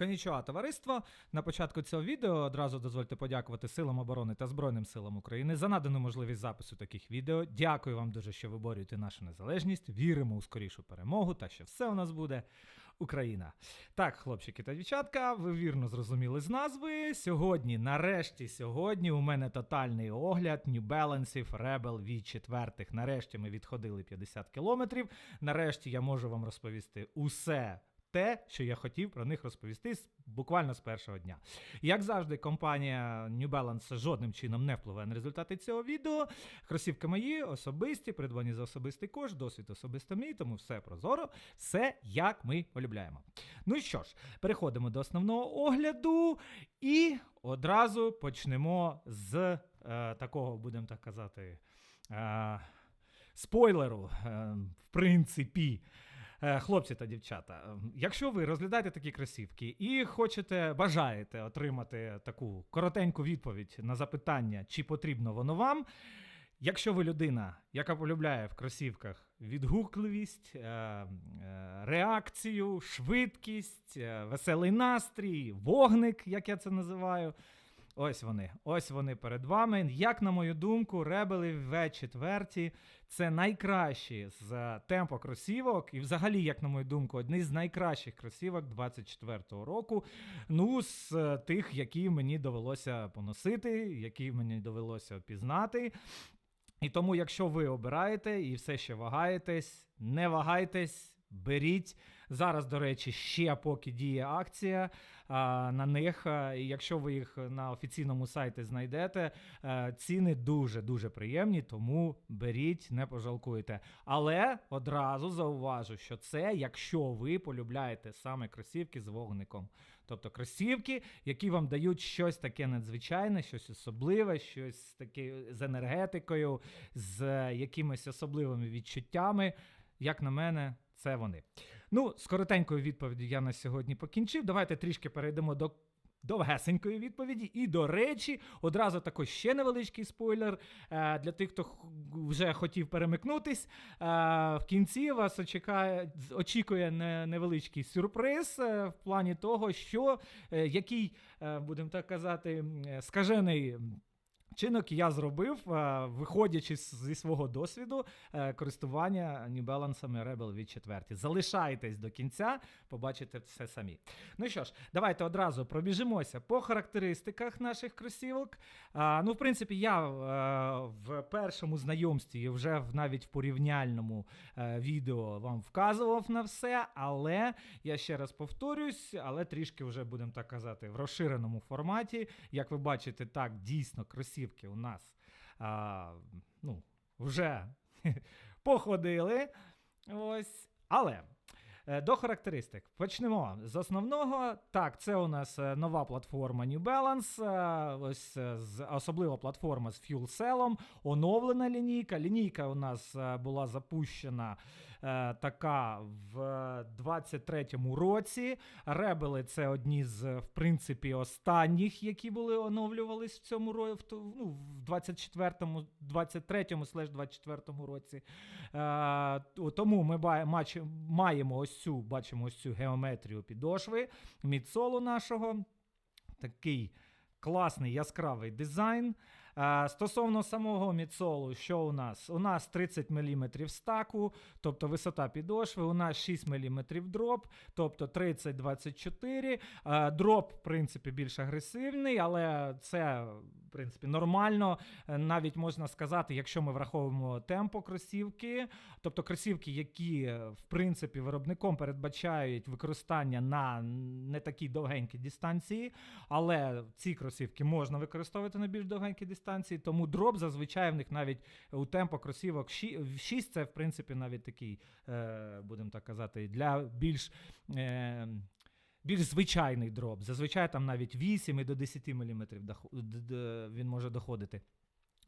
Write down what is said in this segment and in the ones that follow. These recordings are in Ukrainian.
Конічуа, товариство. На початку цього відео одразу дозвольте подякувати Силам оборони та Збройним силам України за надану можливість запису таких відео. Дякую вам дуже, що виборюєте нашу незалежність. Віримо у скорішу перемогу та що все у нас буде Україна. Так, хлопчики та дівчатка, ви вірно зрозуміли з назви. Сьогодні, нарешті, сьогодні, у мене тотальний огляд New Balance Rebel V4. Нарешті ми відходили 50 кілометрів. Нарешті я можу вам розповісти усе те, що я хотів про них розповісти буквально з першого дня. Як завжди, компанія New Balance жодним чином не впливає на результати цього відео. Кросівки мої особисті, придбані за особистий кошт, досвід особисто мій, тому все прозоро, все як ми полюбляємо. Ну що ж, переходимо до основного огляду і одразу почнемо з е, такого, будемо так казати. Е, Спойлеру, е, в принципі, Хлопці та дівчата, е, якщо ви розглядаєте такі кросівки і хочете, бажаєте отримати таку коротеньку відповідь на запитання, чи потрібно воно вам. Якщо ви людина, яка полюбляє в кросівках відгукливість, е, е, реакцію, швидкість, е, веселий настрій, вогник, як я це називаю. Ось вони, ось вони перед вами. Як на мою думку, ребели В4 це найкращі з темпо кросівок, і взагалі, як на мою думку, одні з найкращих кросівок 24-го року. Ну, з е, тих, які мені довелося поносити, які мені довелося пізнати. І тому, якщо ви обираєте і все ще вагаєтесь, не вагайтесь. Беріть зараз, до речі, ще поки діє акція а, на них. а, І якщо ви їх на офіційному сайті знайдете, е, ціни дуже дуже приємні, тому беріть, не пожалкуйте. Але одразу зауважу, що це якщо ви полюбляєте саме кросівки з вогником. Тобто кросівки, які вам дають щось таке надзвичайне, щось особливе, щось таке з енергетикою, з якимись особливими відчуттями. Як на мене, це вони. Ну, з коротенькою відповіддю я на сьогодні покінчив. Давайте трішки перейдемо до. Довгесенької відповіді. І, до речі, одразу також ще невеличкий спойлер е, для тих, хто вже хотів перемикнутись. Е, в кінці вас очікає, очікує не, невеличкий сюрприз е, в плані того, що який, будемо так казати, скажений. Чинок я зробив, е, виходячи зі свого досвіду е, користування New Balance Rebel від 4. Залишайтесь до кінця, побачите все самі. Ну що ж, давайте одразу пробіжимося по характеристиках наших кросівок. Ну, в принципі, я е, в першому знайомстві, вже навіть в порівняльному е, відео вам вказував на все, але я ще раз повторюсь, але трішки вже будемо так казати в розширеному форматі. Як ви бачите, так дійсно кросівки у нас а, ну, вже походили. Ось. Але е, до характеристик. Почнемо з основного. Так, це у нас е, нова платформа New Balance, е, ось особлива платформа з Fuel Cell, оновлена лінійка. Лінійка у нас була запущена така в 23-му році. Ребели це одні з, в принципі, останніх, які були оновлювались в цьому ро- в, ту- ну, в 24-му, 23-му слеш 24-му році. Е, тому ми маємо ось цю, бачимо ось цю геометрію підошви мідсолу нашого. Такий класний яскравий дизайн. Е, Стосовно самого мідсолу, що у нас? У нас 30 мм стаку, тобто висота підошви, у нас 6 мм дроп, тобто 30-24. Е, Дроп, в принципі, більш агресивний, але це, в принципі, нормально. Е, Навіть можна сказати, якщо ми враховуємо темпо кросівки, тобто кросівки, які, в принципі, виробником передбачають використання на не такій довгенькій дистанції, але ці кросівки можна використовувати на більш довгенькій дистанції, тому дроп зазвичай в них навіть у темпо кросівок 6 це, в принципі, навіть такий, е, будемо так казати, для більш. Е, більш звичайний дроп. Зазвичай там навіть 8 і до 10 мм він може доходити.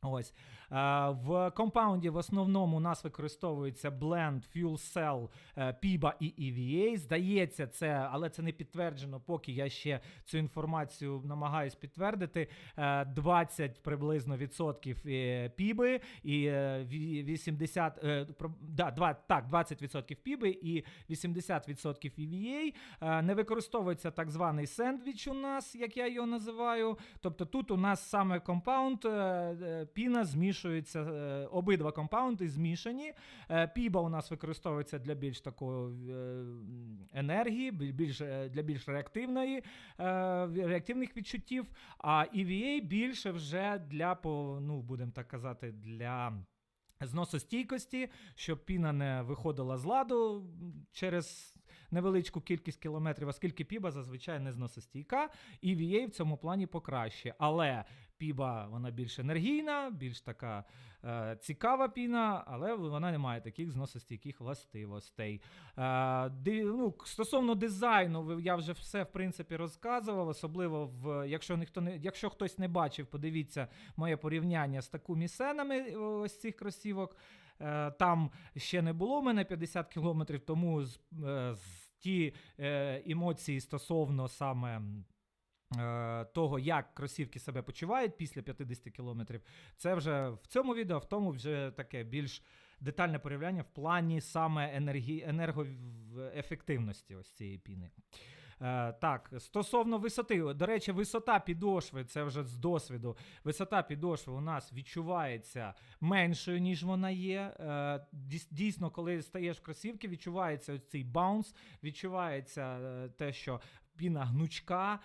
Ось е, в компаунді в основному у нас використовується бленд Fuel Cell е, PIBA і EVA. Здається, це, але це не підтверджено, поки я ще цю інформацію намагаюсь підтвердити. Е, 20 приблизно відсотків е, PIBA і е, ві- 80, е, да, два, так, 20 відсотків PIBA і 80 відсотків EVA. Е, не використовується так званий сендвіч у нас, як я його називаю. Тобто тут у нас саме компаунд, е, е, піна змішується, е, обидва компаунди змішані. Е, Піба у нас використовується для більш такої е, енергії, більш, для більш реактивної, реактивних відчуттів, а EVA більше вже для, ну, будемо так казати, для. Зносостійкості, щоб піна не виходила з ладу через невеличку кількість кілометрів, оскільки піба зазвичай не зносостійка, і VA в цьому плані покраще. Але піба вона більш енергійна, більш така е, цікава піна, але вона не має таких зносостійких властивостей. Е, ди, ну, стосовно дизайну, я вже все в принципі розказував, особливо в якщо ніхто не якщо хтось не бачив, подивіться моє порівняння з такими сенами ось цих кросівок. Е, Там ще не було в мене 50 кілометрів, тому з, е, з ті е, емоції стосовно саме. е, Того, як кросівки себе почувають після 50 кілометрів, це вже в цьому відео, в тому вже таке більш детальне порівняння в плані саме енергі... енергоефективності ось цієї піни. Е, так, стосовно висоти, до речі, висота підошви, це вже з досвіду. Висота підошви у нас відчувається меншою, ніж вона є. Е, дійсно, коли стаєш в кросівки, відчувається цей баунс, відчувається е, те, що піна гнучка,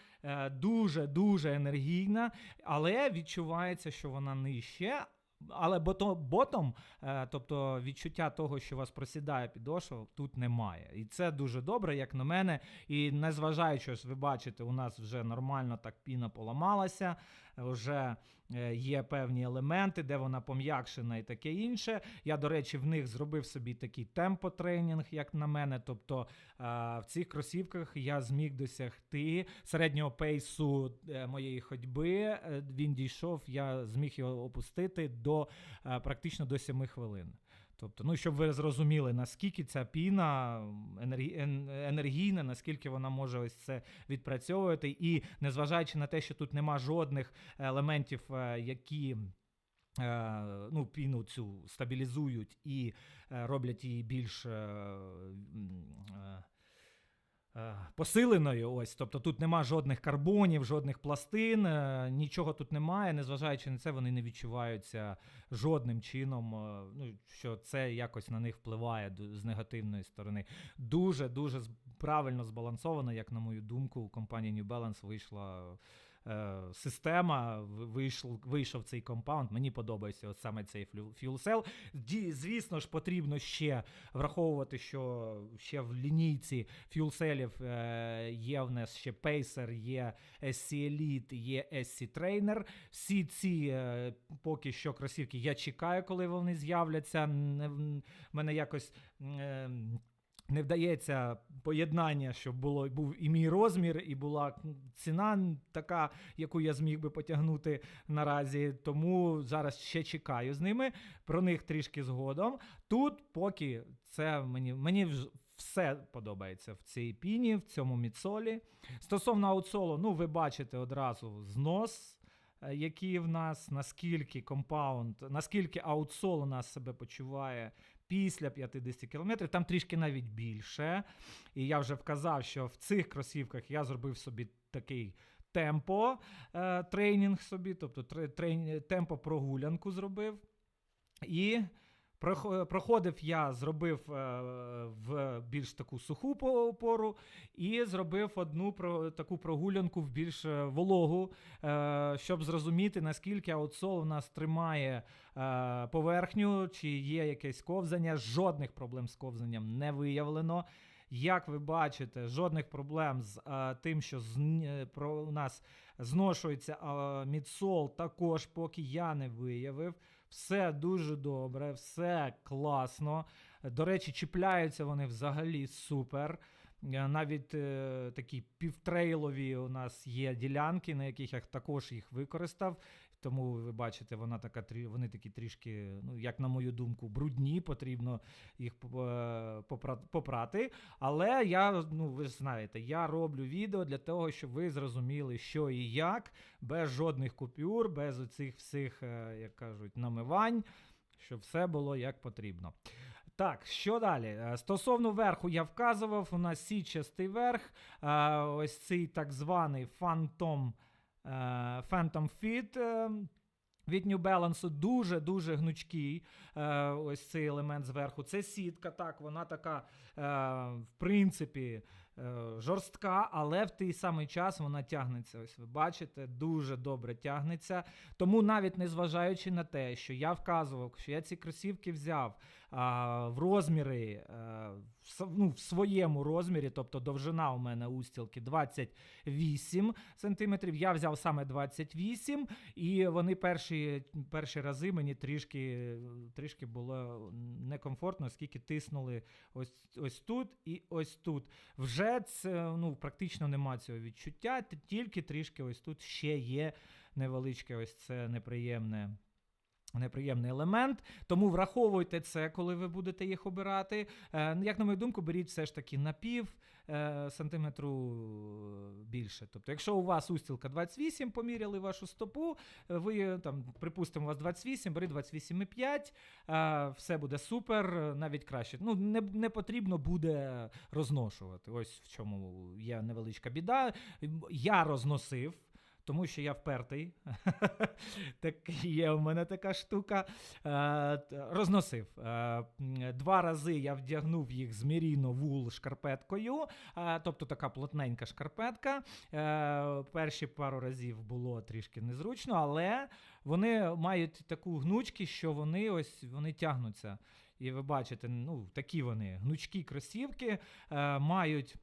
дуже-дуже енергійна, але відчувається, що вона нижче. Але бото- ботом, е, тобто відчуття того, що вас просідає підошва, тут немає. І це дуже добре, як на мене. І незважаючи, ось ви бачите, у нас вже нормально так піна поламалася, вже е, є певні елементи, де вона пом'якшена і таке інше. Я, до речі, в них зробив собі такий темпотренінг, як на мене. Тобто е, в цих кросівках я зміг досягти середнього пейсу е, моєї ходьби. Він дійшов, я зміг його опустити до практично до 7 хвилин. Тобто, ну щоб ви зрозуміли, наскільки ця піна енергійна, наскільки вона може ось це відпрацьовувати, і незважаючи на те, що тут нема жодних елементів, е, які. е, Ну, піну цю стабілізують і е, роблять її більш посиленою. Ось, тобто тут нема жодних карбонів, жодних пластин, е, нічого тут немає. Незважаючи на це, вони не відчуваються жодним чином, е, ну, що це якось на них впливає з негативної сторони. Дуже дуже правильно збалансовано, як на мою думку, у компанії New Balance вийшла. Е, Система вийшов, вийшов цей компаунд. Мені подобається от саме цей cell. Звісно ж, потрібно ще враховувати, що ще в лінійці фюлселів е, є в нас ще Pacer, є SC Elite, є SC Trainer. Всі ці е, поки що кросівки я чекаю, коли вони з'являться. В мене якось. Не вдається поєднання, щоб було був і мій розмір, і була ціна така, яку я зміг би потягнути наразі. Тому зараз ще чекаю з ними. Про них трішки згодом. Тут поки це мені мені все подобається в цій піні, в цьому міцолі. Стосовно аутсолу, ну ви бачите одразу знос. е, Який в нас, наскільки компаунд, наскільки аутсол у нас себе почуває після 50 кілометрів, там трішки навіть більше. І я вже вказав, що в цих кросівках я зробив собі такий темпо е, тренінг собі, тобто тре- трен- темпо прогулянку зробив. І проходив я, зробив е, в більш таку суху по- пору, і зробив одну таку прогулянку в більш е, вологу, е, щоб зрозуміти, наскільки аутсол у нас тримає поверхню, чи є якесь ковзання. Жодних проблем з ковзанням не виявлено. Як ви бачите, жодних проблем з е, тим, що е, про у нас зношується е, мідсол, також поки я не виявив. Все дуже добре, все класно. До речі, чіпляються вони взагалі супер. Е, Навіть е, такі півтрейлові у нас є ділянки, на яких я також їх використав. Тому ви бачите, вона така вони такі трішки, ну як на мою думку, брудні, потрібно їх е, попрати. Але я, ну ви ж знаєте, я роблю відео для того, щоб ви зрозуміли, що і як, без жодних купюр, без оцих всіх, е, як кажуть, намивань, щоб все було як потрібно. Так, що далі? Е, Стосовно верху я вказував, у нас січастий верх, е, ось цей так званий Phantom, е, Phantom Fit. Від New Balance дуже-дуже гнучкий е, ось цей елемент зверху. Це сітка, так, вона така, е, в принципі, жорстка, але в той самий час вона тягнеться. Ось ви бачите, дуже добре тягнеться. Тому навіть незважаючи на те, що я вказував, що я ці кросівки взяв а, в розміри, е, в, ну, в своєму розмірі, тобто довжина у мене устілки 28 сантиметрів, я взяв саме 28, і вони перші, перші рази мені трішки, трішки було некомфортно, оскільки тиснули ось, ось тут і ось тут. Вже це ну, практично нема цього відчуття, тільки трішки ось тут ще є невеличке ось це неприємне. Неприємний елемент, тому враховуйте це, коли ви будете їх обирати. Е, як на мою думку, беріть все ж таки на пів е, сантиметру більше. Тобто, якщо у вас устілка 28, поміряли вашу стопу, е, ви там, припустимо, у вас 28, бери 28,5, е, все буде супер, навіть краще. Ну, не, не потрібно буде розношувати. Ось в чому є невеличка біда. Я розносив. Тому що я впертий. так є у мене така штука. Е, розносив. Е, два рази я вдягнув їх з Merino Wool шкарпеткою, е, тобто така плотненька шкарпетка. Перші пару разів було трішки незручно, але вони мають таку гнучкість, що вони ось вони тягнуться. І ви бачите, ну, такі вони гнучкі кросівки мають.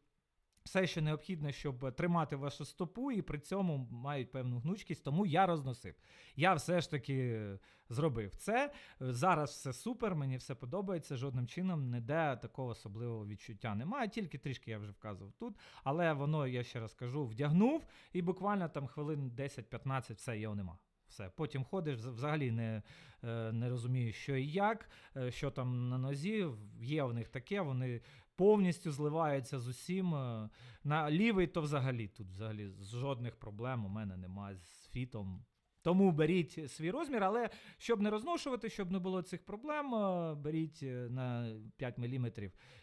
Все, що необхідно, щоб тримати вашу стопу, і при цьому мають певну гнучкість, тому я розносив. Я все ж таки зробив це. Зараз все супер, мені все подобається. Жодним чином ніде такого особливого відчуття немає. Тільки трішки я вже вказував тут. Але воно, я ще раз кажу, вдягнув, і буквально там хвилин 10-15 все його нема. Все, потім ходиш, взагалі не, е, не розумієш, що і як, е, що там на нозі. Є в них таке, вони повністю зливаються з усім. е, На лівий, то взагалі тут взагалі жодних проблем у мене немає з фітом. Тому беріть свій розмір, але щоб не розношувати, щоб не було цих проблем, беріть на 5 мм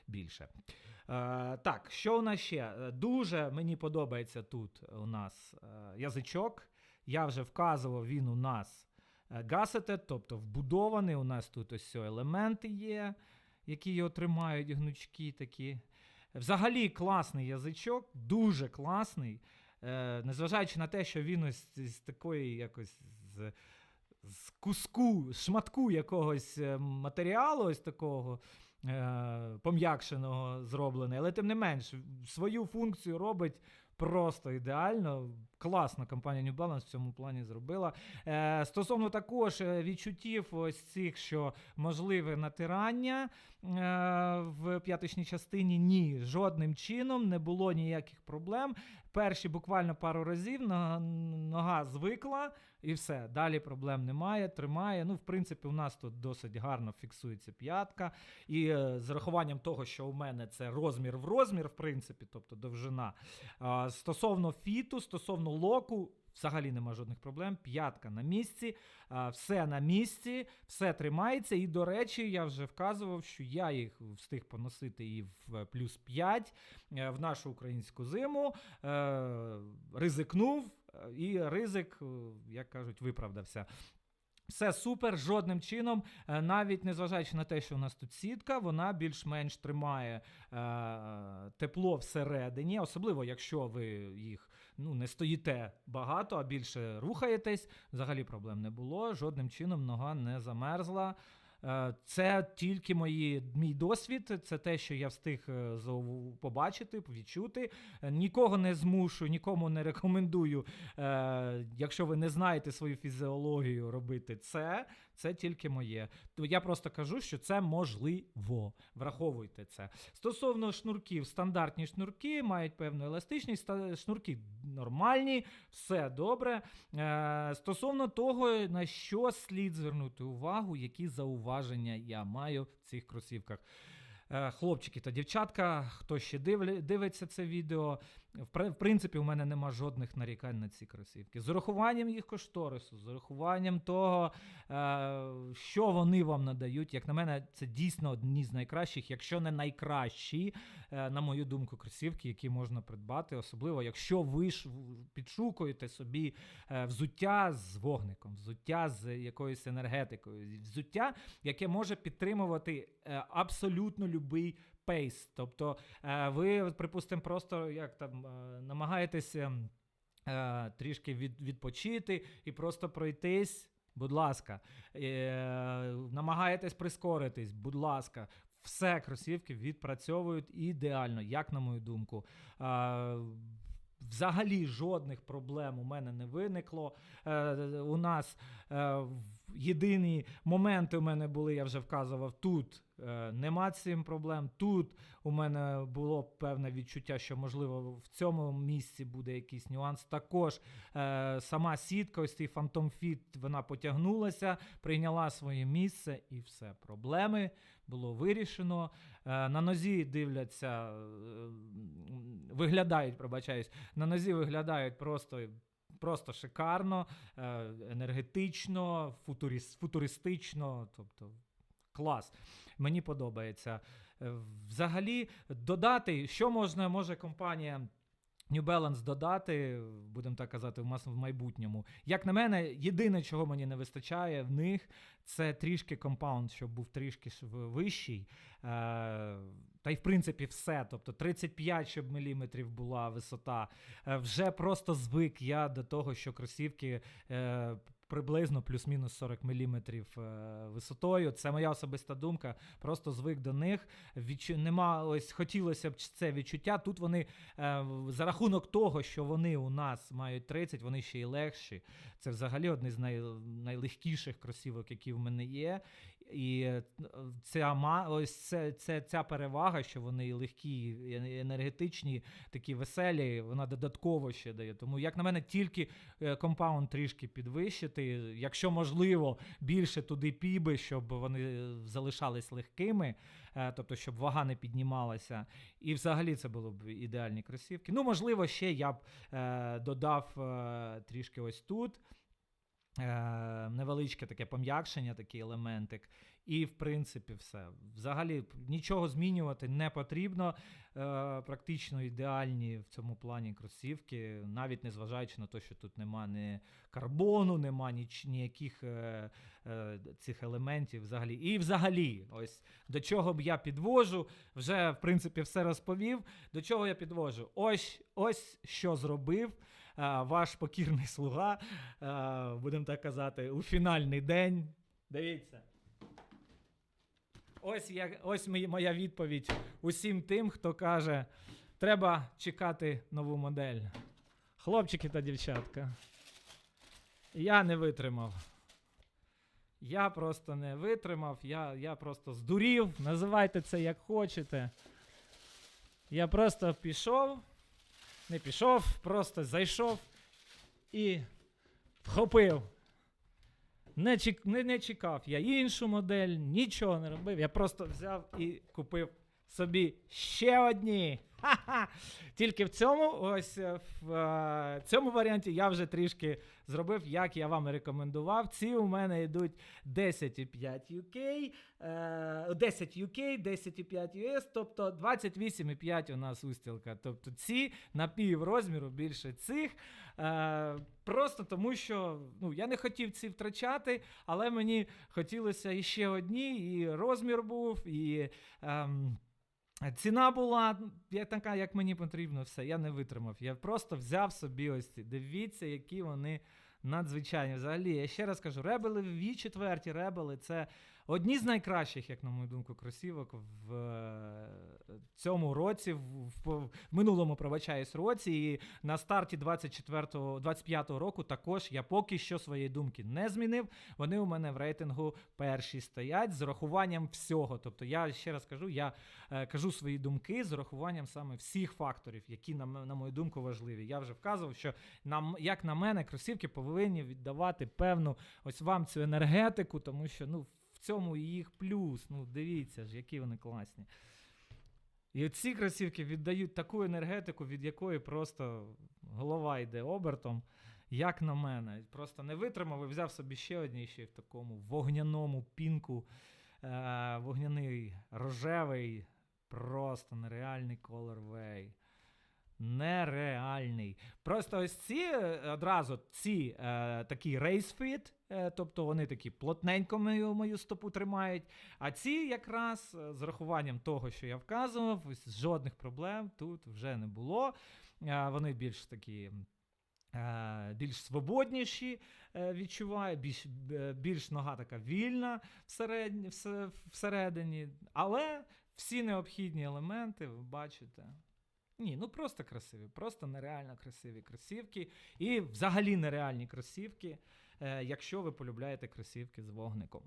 більше. Е, так, що у нас ще? Дуже мені подобається тут у нас язичок. Я вже вказував, він у нас е, гасетед, тобто вбудований. У нас тут ось елементи є, які його тримають, гнучкі такі. Взагалі класний язичок, дуже класний. Е, незважаючи на те, що він ось з такої якось з, з куску, шматку якогось е, матеріалу, ось такого пом'якшеного зроблений, але тим не менш, свою функцію робить просто ідеально. Класно компанія New Balance в цьому плані зробила. Е, стосовно також е, відчуттів ось цих, що можливе натирання е, в п'яточній частині, ні, жодним чином не було ніяких проблем. Перші буквально пару разів нога, звикла і все. Далі проблем немає, тримає. Ну, в принципі, у нас тут досить гарно фіксується п'ятка. І е, з рахуванням того, що у мене це розмір в розмір, в принципі, тобто довжина. Стосовно фіту, стосовно локу. Взагалі нема жодних проблем. П'ятка на місці, все на місці, все тримається. І, до речі, я вже вказував, що я їх встиг поносити і в плюс 5 е, в нашу українську зиму. Е, ризикнув, е, і ризик, е, як кажуть, виправдався. Все супер, жодним чином, е, навіть незважаючи на те, що у нас тут сітка, вона більш-менш тримає е, тепло всередині, особливо якщо ви їх ну, не стоїте багато, а більше рухаєтесь. Взагалі проблем не було. Жодним чином нога не замерзла. Е, Це тільки мої, мій досвід, це те, що я встиг е, побачити, відчути. Е, Нікого не змушу, нікому не рекомендую, якщо ви не знаєте свою фізіологію, робити це. Це тільки моє. То я просто кажу, що це можливо. Враховуйте це. Стосовно шнурків, стандартні шнурки мають певну еластичність. Шнурки нормальні, все добре. Стосовно того, на що слід звернути увагу, які зауваження я маю в цих кросівках. Е, Хлопчики та дівчатка, хто ще дивиться це відео, в при- в принципі, у мене нема жодних нарікань на ці кросівки. З урахуванням їх кошторису, з урахуванням того, е, що вони вам надають. Як на мене, це дійсно одні з найкращих, якщо не найкращі, е, на мою думку, кросівки, які можна придбати, особливо якщо ви ж підшукуєте собі е, взуття з вогником, взуття з якоюсь енергетикою, взуття, яке може підтримувати абсолютно любий пейс. Тобто е, ви, припустимо, просто як там е, намагаєтесь ем, е, трішки від, відпочити і просто пройтись. Будь ласка, намагаєтесь прискоритись, будь ласка, все кросівки відпрацьовують ідеально, як на мою думку. Е, Взагалі жодних проблем у мене не виникло. Е, у нас е, єдині моменти у мене були, я вже вказував, тут е, нема цим проблем. Тут у мене було певне відчуття, що можливо в цьому місці буде якийсь нюанс. Також е, сама сітка, ось цей Fit, вона потягнулася, прийняла своє місце і все. Проблеми було вирішено. Е, на нозі дивляться, е, виглядають, пробачаюсь, на нозі виглядають просто. Просто шикарно, е, енергетично, футуристично, тобто клас. Мені подобається. Е, Взагалі, додати, що можна, може компанія New Balance додати, будемо так казати, в майбутньому. Як на мене, єдине, чого мені не вистачає в них, це трішки компаунд, щоб був трішки вищий. Е, та й в принципі все. Тобто 35 щоб міліметрів була висота. Е, вже просто звик я до того, що кросівки. Е, Приблизно плюс-мінус 40 мм висотою. Це моя особиста думка. Просто звик до них. Відчу... Нема ось хотілося б це відчуття. Тут вони е, за рахунок того, що вони у нас мають 30, вони ще й легші. Це взагалі одне з най... найлегкіших кросівок, які в мене є. І е, ця, ма- ось це, це, ця перевага, що вони легкі, енергетичні, такі веселі, вона додатково ще дає. Тому, як на мене, тільки е, компаунд трішки підвищити, якщо можливо, більше туди піби, щоб вони е, залишались легкими, е, тобто, щоб вага не піднімалася. І взагалі це було б ідеальні кросівки. Ну, можливо, ще я б е, додав е, трішки ось тут. Е, невеличке таке пом'якшення, такий елементик. І, в принципі, все. Взагалі нічого змінювати не потрібно. Е, практично ідеальні в цьому плані кросівки, навіть незважаючи на те, що тут нема ні карбону, нема ніч, ніяких е, цих елементів взагалі. І взагалі, ось до чого б я підвожу, вже в принципі все розповів. До чого я підвожу? Ось, ось що зробив ваш покірний слуга, будемо так казати, у фінальний день. Дивіться. Ось, я, ось моя відповідь усім тим, хто каже, треба чекати нову модель. Хлопчики та дівчатка. Я не витримав. Я просто не витримав, я, я просто здурів, називайте це як хочете. Я просто пішов, не пішов, просто зайшов і вхопив. Не, чек, не, не чекав я іншу модель, нічого не робив. Я просто взяв і купив собі ще одні. Тільки в цьому ось е, в е, цьому варіанті я вже трішки зробив, як я вам рекомендував. Ці у мене йдуть 10,5 UK, е, 10 UK, 10,5 US, тобто 28,5 у нас устілка. Тобто ці на пів розміру більше цих. Е, просто тому, що ну, я не хотів ці втрачати, але мені хотілося іще одні, і розмір був, і. Ем, Ціна була я така, як мені потрібно, все. Я не витримав. Я просто взяв собі ось ці. Дивіться, які вони надзвичайні. Взагалі, я ще раз кажу, ребели в четверті ребели це одні з найкращих, як на мою думку, кросівок е, в цьому році, в, в, минулому пробачаюсь році, і на старті 24-го, 25-го року також я поки що своєї думки не змінив. Вони у мене в рейтингу перші стоять з урахуванням всього. Тобто, я ще раз кажу, я е, кажу свої думки з урахуванням саме всіх факторів, які на, на мою думку важливі. Я вже вказував, що нам, як на мене, кросівки повинні віддавати певну ось вам цю енергетику, тому що ну, в цьому і їх плюс. Ну, дивіться ж, які вони класні. І ці кросівки віддають таку енергетику, від якої просто голова йде обертом. Як на мене, просто не витримав і взяв собі ще одні ще в такому вогняному пінку, е, вогняний рожевий, просто нереальний colorway. Нереальний. Просто ось ці е, одразу ці е, такі е, тобто вони такі плотненько мою, мою стопу тримають. А ці якраз е, з рахуванням того, що я вказував, жодних проблем тут вже не було. Е, вони більш такі. е, Більш свободніші е, відчуваю, більш, е, більш нога така вільна всередині, всередині. Але всі необхідні елементи ви бачите. Ні, ну просто красиві, просто нереально красиві кросівки. І взагалі нереальні кросівки, е, якщо ви полюбляєте кросівки з вогником.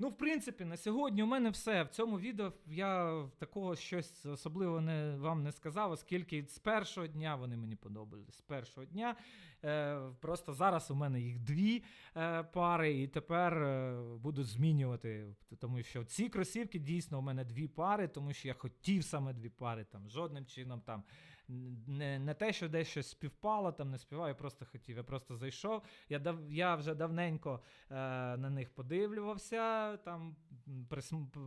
Ну, в принципі, на сьогодні у мене все. В цьому відео я такого щось особливо не, вам не сказав, оскільки з першого дня вони мені подобались. З першого дня. Е, просто зараз у мене їх дві е, пари, і тепер е, буду змінювати. Тому що ці кросівки дійсно у мене дві пари, тому що я хотів саме дві пари. Там жодним чином там не, не те, що десь щось співпало, там не співаю, я просто хотів. Я просто зайшов. Я дав, я вже давненько е, на них подивлювався, там м, присм, п-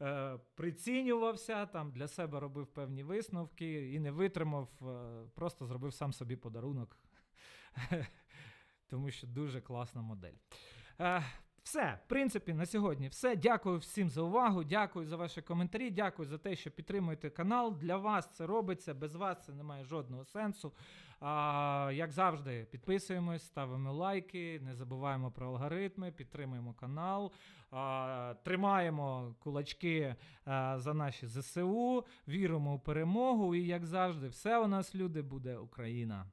е, прицінювався, там для себе робив певні висновки і не витримав, е, просто зробив сам собі подарунок. Тому що дуже класна модель. Все, в принципі, на сьогодні все. Дякую всім за увагу. Дякую за ваші коментарі. Дякую за те, що підтримуєте канал. Для вас це робиться. Без вас це не має жодного сенсу. А, як завжди, підписуємось, ставимо лайки, не забуваємо про алгоритми, підтримуємо канал, а, тримаємо кулачки а, за наші ЗСУ, віримо у перемогу. І як завжди, все у нас, люди, буде Україна.